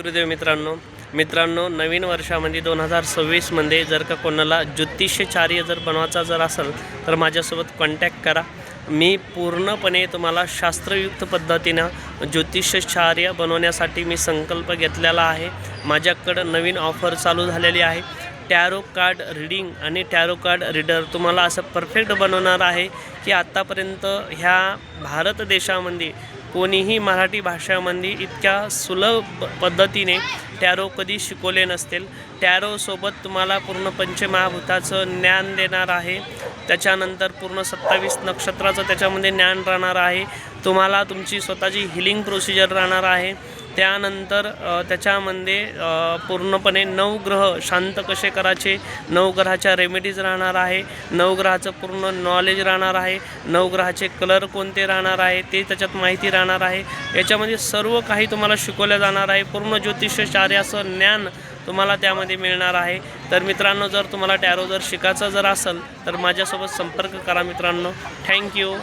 गुरुदेव मित्रांनो मित्रांनो नवीन वर्षामध्ये दोन हजार सव्वीसमध्ये जर का कोणाला ज्योतिषचार्य जर बनवायचा जर असेल तर माझ्यासोबत कॉन्टॅक्ट करा. मी पूर्णपणे तुम्हाला शास्त्रयुक्त पद्धतीनं ज्योतिषचार्य बनवण्यासाठी मी संकल्प घेतलेला आहे. माझ्याकडं नवीन ऑफर चालू झालेली आहे. टॅरो कार्ड रीडिंग आणि टॅरो कार्ड रीडर तुम्हाला असं परफेक्ट बनवणार आहे की आत्तापर्यंत ह्या भारत देशामध्ये कोणीही मराठी भाषामध्ये इतक्या सुलभ पद्धतीने टॅरो कधी शिकवले नसतील. टॅरोसोबत तुम्हाला पूर्ण पंचमहाभूताचं ज्ञान देणार आहे. त्याच्यानंतर पूर्ण सत्तावीस नक्षत्राचं त्याच्यामध्ये ज्ञान राहणार आहे. तुम्हाला तुमची स्वतःची हिलिंग प्रोसिजर राहणार आहे. त्यानंतर त्याच्यामध्ये पूर्णपणे नवग्रह शांत कसे करायचे? नवग्रहाच्या रेमेडीज राहणार आहे. नवग्रहाचं पूर्ण नॉलेज राहणार आहे. नवग्रहाचे कलर कोणते राहणार आहे? ते त्याच्यात माहिती राहणार आहे. याच्यामध्ये सर्व काही तुम्हाला शिकवलं जाणार आहे. पूर्ण ज्योतिषचार्याचं ज्ञान तुम्हाला त्यामध्ये मिळणार आहे. तर मित्रांनो जर तुम्हाला टॅरो जर शिकायचं जर असेल तर माझ्यासोबत संपर्क करा मित्रांनो. थँक्यू